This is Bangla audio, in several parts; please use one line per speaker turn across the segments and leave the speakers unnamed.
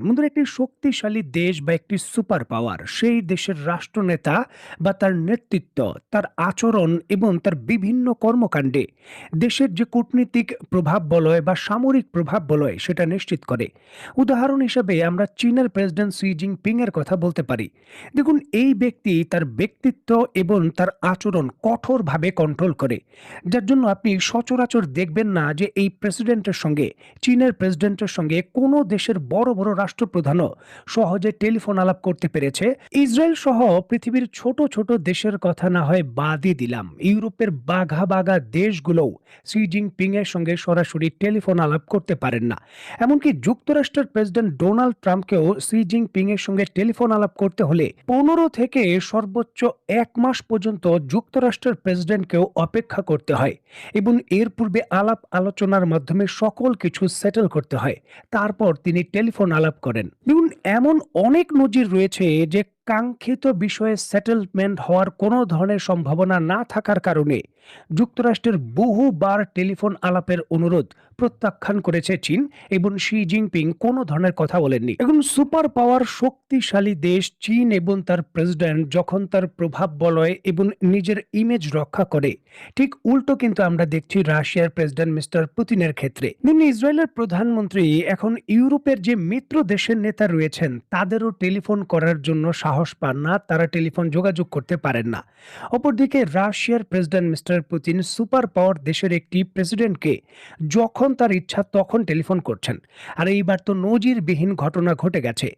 বন্ধুরা একটি শক্তিশালী দেশ বা একটি সুপার পাওয়ার। সেই দেশের রাষ্ট্রনেতা বা তার নেতৃত্ব, তার আচরণ এবং তার বিভিন্ন কর্মকাণ্ডে দেশের যে কূটনীতিক প্রভাব বলয় বা সামরিক প্রভাব বলয়, সেটা নিশ্চিত করে। উদাহরণ হিসেবে আমরা চীনের প্রেসিডেন্ট সি জিনপিং এর কথা বলতে পারি। দেখুন, এই ব্যক্তি তার ব্যক্তিত্ব এবং তার আচরণ কঠোরভাবে কন্ট্রোল করে। যার জন্য আপনি সচরাচর দেখবেন না যে এই প্রেসিডেন্টের সঙ্গে, চীনের প্রেসিডেন্টের সঙ্গে কোনো দেশের বড় বড় রাষ্ট্রপ্রধানও সহজে টেলিফোন আলাপ করতে পেরেছে। ইসরায়েল সহ পৃথিবীর ছোট ছোট দেশের কথা না হয় বাদই দিলাম। ইউরোপের বাঘা বাঘা দেশগুলোও সি জিনপিং এর সঙ্গে সরাসরি টেলিফোন আলাপ করতে পারেন না। এমনকি যুক্তরাষ্ট্রের প্রেসিডেন্ট ডোনাল্ড ট্রাম্পকেও সি জিনপিং এর সঙ্গে টেলিফোন আলাপ করতে হলে পনেরো থেকে সর্বোচ্চ এক মাস পর্যন্ত যুক্তরাষ্ট্রের প্রেসিডেন্টকেও অপেক্ষা করতে হয় এবং এর পূর্বে আলাপ আলোচনার মাধ্যমে সকল কিছু সেটেল করতে হয়। তারপর তিনি টেলিফোন আলাপ করেন। দেখুন এমন অনেক নজির রয়েছে যে কাঙ্ক্ষিত বিষয়ে সেটেলমেন্ট হওয়ার কোনো ধরনের সম্ভাবনা না থাকার কারণে যুক্তরাষ্ট্রের বহুবার টেলিফোন আলাপের অনুরোধ প্রত্যাখ্যান করেছে চীন এবং শি জিনপিং কোনো ধরনের কথা বলেননি। এখন সুপার পাওয়ার শক্তিশালী দেশ চীন এবং তার প্রেসিডেন্ট যখন তার প্রভাব বলয় এবং নিজের ইমেজ রক্ষা করে, ঠিক উল্টো কিন্তু আমরা দেখছি রাশিয়ার প্রেসিডেন্ট মিস্টার পুতিনের ক্ষেত্রে। দেখুন ইসরায়েলের প্রধানমন্ত্রী এখন ইউরোপের যে মিত্র দেশের নেতা রয়েছেন, তাদেরও টেলিফোন করার জন্য সাহস পান না, তারা টেলিফোন যোগাযোগ করতে পারেন না। অপরদিকে রাশিয়ার president mister Putin super power দেশের একটি প্রেসিডেন্টকে যখন তার ইচ্ছা তখন টেলিফোন করছেন। আর এইবার তো নজিরবিহীন ঘটনা ঘটে গেছে।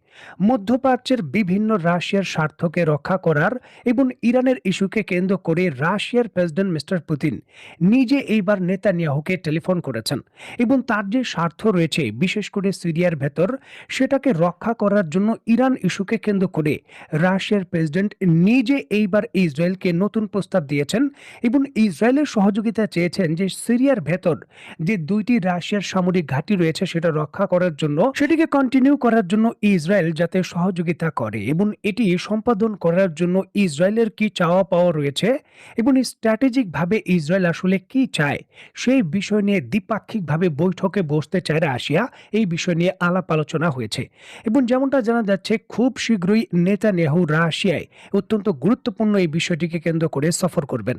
মধ্যপ্রাচ্যের বিভিন্ন রাশিয়ার স্বার্থকে রক্ষা করার এবং ইরানের ইস্যুকে কেন্দ্র করে রাশিয়ার প্রেসিডেন্ট মিস্টার পুতিন নিজে এইবার নেতানিয়াহুকে টেলিফোন করেছেন এবং তার যে স্বার্থ রয়েছে, বিশেষ করে সিরিয়ার ভেতর, সেটাকে রক্ষা করার জন্য ইরান ইস্যুকে কেন্দ্র করে রাশিয়ার প্রেসিডেন্ট নিজে এইবার ইসরায়েলকে নতুন প্রস্তাব দিয়েছেন এবং ইসরায়েলের সহযোগিতা চেয়েছেন যে সিরিয়ার ভেতর যে দুইটি রাশিয়ার সামরিক ঘাঁটি রয়েছে সেটা রক্ষা করার জন্য, সেটিকে কন্টিনিউ করার জন্য ইসরায়েল যাতে সহযোগিতা করে এবং এটি সম্পাদন করার জন্য ইসরায়েলের কি চাওয়া পাওয়া রয়েছে এবং স্ট্র্যাটেজিক ভাবে ইসরায়েল আসলে কি চায়, সেই বিষয় নিয়ে দ্বিপাক্ষিকভাবে বৈঠকে বসতে চায় রাশিয়া, এই বিষয় নিয়ে আলাপ আলোচনা হয়েছে এবং যেমনটা জানা যাচ্ছে, খুব শীঘ্রই নেতানিয়াহু রাশিয়ায় অত্যন্ত গুরুত্বপূর্ণ এই বিষয়টিকে কেন্দ্র করে সফর করবেন।